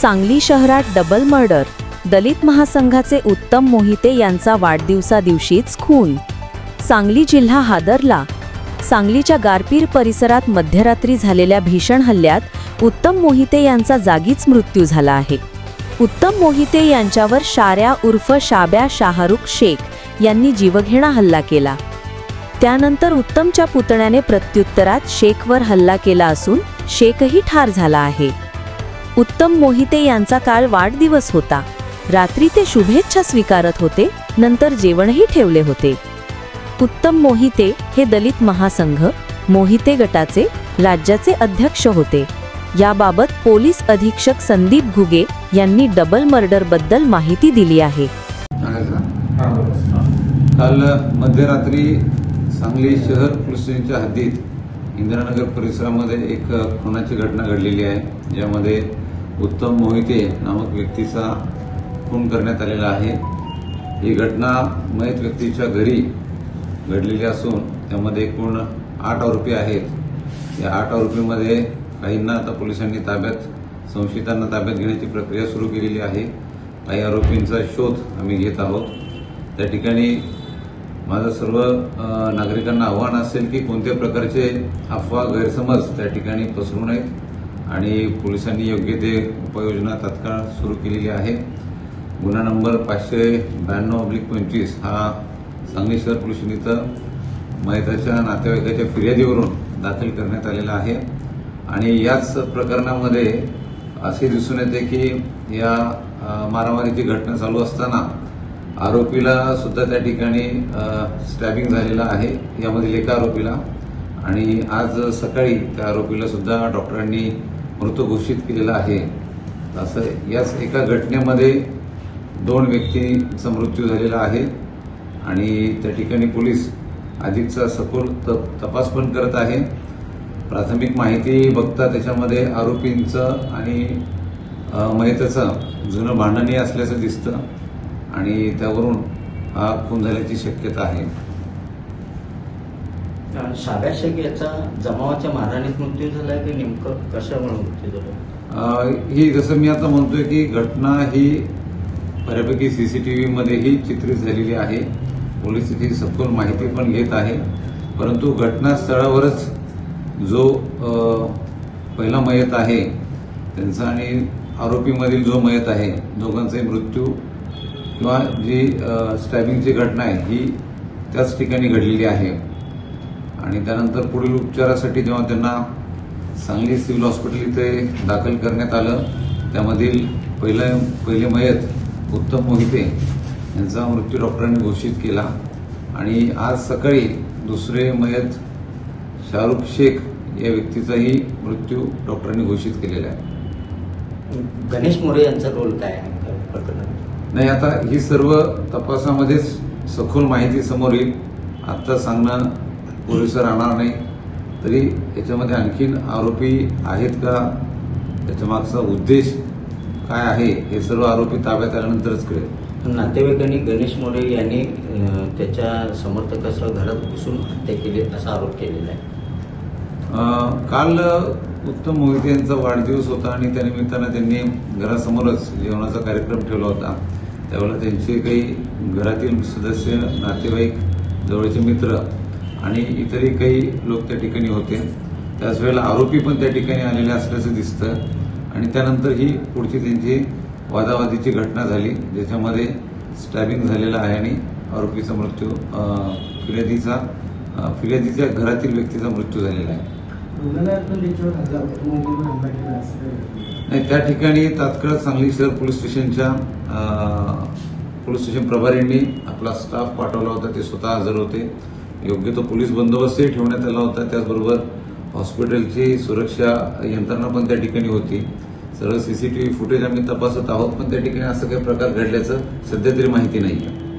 सांगली शहरात double murder दलित महासंघाचे उत्तम मोहिते यांचा वाढदिवसा दिवशीच खून. सांगली जिल्हा हादरला. सांगलीच्या गारपीर परिसरात मध्यरात्री झालेल्या भीषण हल्ल्यात उत्तम मोहिते यांचा जागीच मृत्यू झाला आहे. उत्तम मोहिते यांच्यावर शाऱ्या उर्फ शाब्या शाहरुख शेख यांनी जीवघेणा हल्ला केला. त्यानंतर उत्तमच्या पुतण्याने प्रत्युत्तरात शेखवर हल्ला केला असून शेखही ठार झाला आहे. उत्तम मोहिते यांचा काल वाढदिवस होता. रात्री ते शुभेच्छा स्वीकारत होते नंतर जेवणही ठेवले होते. उत्तम मोहिते हे दलित महासंघ मोहिते गटाचे राज्याचे अध्यक्ष होते. याबाबत पोलीस अधीक्षक संदीप घुगे यांनी डबल मर्डरबद्दल माहिती दिली आहे. काल मध्यरात्री सांगली शहर पोलीस स्टेशनच्या हद्दीत इंदिरानगर परिसरामध्ये एक खुनाची घटना घडलेली आहे ज्यामध्ये उत्तम मोहिते नामक व्यक्तीचा खून करण्यात आलेला आहे. ही घटना मयत व्यक्तीच्या घरी घडलेली असून त्यामध्ये एकूण आठ आरोपी आहेत. या आठ आरोपीमध्ये काहींना आता पोलिसांनी ताब्यात संशयितांना ताब्यात घेण्याची प्रक्रिया सुरू केलेली आहे. काही आरोपींचा शोध आम्ही घेत आहोत. त्या ठिकाणी माझं सर्व नागरिकांना आव्हान असेल की कोणत्या प्रकारचे अफवा गैरसमज त्या ठिकाणी पसरू नयेत. आणि पोलिसांनी योग्य ते उपाययोजना तत्काळ सुरू केलेली आहे. गुन्हा नंबर पाचशे ब्याण्णव अब्लिक पंचवीस हा सांगली शहर पोलीस इथं मयताच्या नातेवाईकाच्या फिर्यादीवरून दाखल करण्यात आलेला आहे. आणि याच प्रकरणामध्ये असे दिसून येते की या मारामारीची घटना चालू असताना आरोपीला सुद्धा त्या ठिकाणी स्टॅबिंग झालेला आहे. यामधील एका आरोपीला आणि आज सकाळी त्या आरोपीला सुद्धा डॉक्टरांनी मृत घोषित केलेला आहे. असं याच एका घटनेमध्ये दोन व्यक्तींचा मृत्यू झालेला आहे आणि त्या ठिकाणी पोलीस अधिकचा सखोल त तपास पण करत आहे. प्राथमिक माहिती बघता त्याच्यामध्ये आरोपींचं आणि अ, मयताचं जुनं भांडणही असल्याचं दिसतं आणि त्यावरून हा खून झाल्याची शक्यता आहे. शाब्या शेख याचा जमावाच्या मारहाणीत मृत्यू झाला की नेमकं कशामुळे मृत्यू झाला ही जसं मी आता म्हणतोय की घटना ही बऱ्यापैकी सी सी टी व्हीमध्येही चित्रित झालेली आहे. पोलीस तिथे सखोल माहिती पण घेत आहे. परंतु घटनास्थळावरच जो पहिला मयत आहे त्यांचा आणि आरोपीमधील जो मयत आहे दोघांचाही मृत्यू किंवा जी स्टॅबिंगची घटना आहे ही त्याच ठिकाणी घडलेली आहे. आणि त्यानंतर पुढील उपचारासाठी जेव्हा त्यांना सांगली सिव्हिल हॉस्पिटल इथे दाखल करण्यात आलं त्यामधील पहिलं पहिले मयत उत्तम मोहिते यांचा मृत्यू डॉक्टरांनी घोषित केला. आणि आज सकाळी दुसरे मयत शाहरुख शेख या व्यक्तीचाही मृत्यू डॉक्टरांनी घोषित केलेला आहे. गणेश मोरे यांचा रोल काय नाही आता ही सर्व तपासामध्येच सखोल माहिती समोर येईल. आत्ता सांगणं पुरेसं राहणार नाही. तरी याच्यामध्ये आणखीन आरोपी आहेत का? त्याच्या मागचा उद्देश काय आहे? हे सर्व आरोपी ताब्यात आल्यानंतरच कळेल. नातेवाईकांनी गणेश मोरे यांनी त्याच्या समर्थकासह घरात घुसून हत्या केली असा आरोप केलेला आहे. काल उत्तम मोहिते यांचा वाढदिवस होता आणि त्यानिमित्तानं त्यांनी घरासमोरच जेवणाचा कार्यक्रम ठेवला होता. त्यावेळेला त्यांचे काही घरातील सदस्य नातेवाईक जवळचे मित्र आणि इतरही काही लोक त्या ठिकाणी होते. त्याच वेळेला आरोपी पण त्या ठिकाणी आलेले असल्याचं दिसतं. आणि त्यानंतर ही पुढची त्यांची वादावादीची घटना झाली ज्याच्यामध्ये स्टॅबिंग झालेला आहे आणि आरोपीचा मृत्यू फिर्यादीचा फिर्यादीच्या घरातील व्यक्तीचा मृत्यू झालेला आहे. नाही. त्या ठिकाणी तात्काळ सांगली शहर पोलीस स्टेशनच्या पोलीस स्टेशन प्रभारींनी आपला स्टाफ पाठवला होता ते स्वतः हजर होते. योग्य तो पोलीस बंदोबस्तही ठेवण्यात आला होता. त्याचबरोबर हॉस्पिटलची सुरक्षा यंत्रणा पण त्या ठिकाणी होती. सर्व सीसीटीव्ही फुटेज आम्ही तपासत आहोत पण त्या ठिकाणी असं काही प्रकार घडल्याचं सध्या तरी माहिती नाही आहे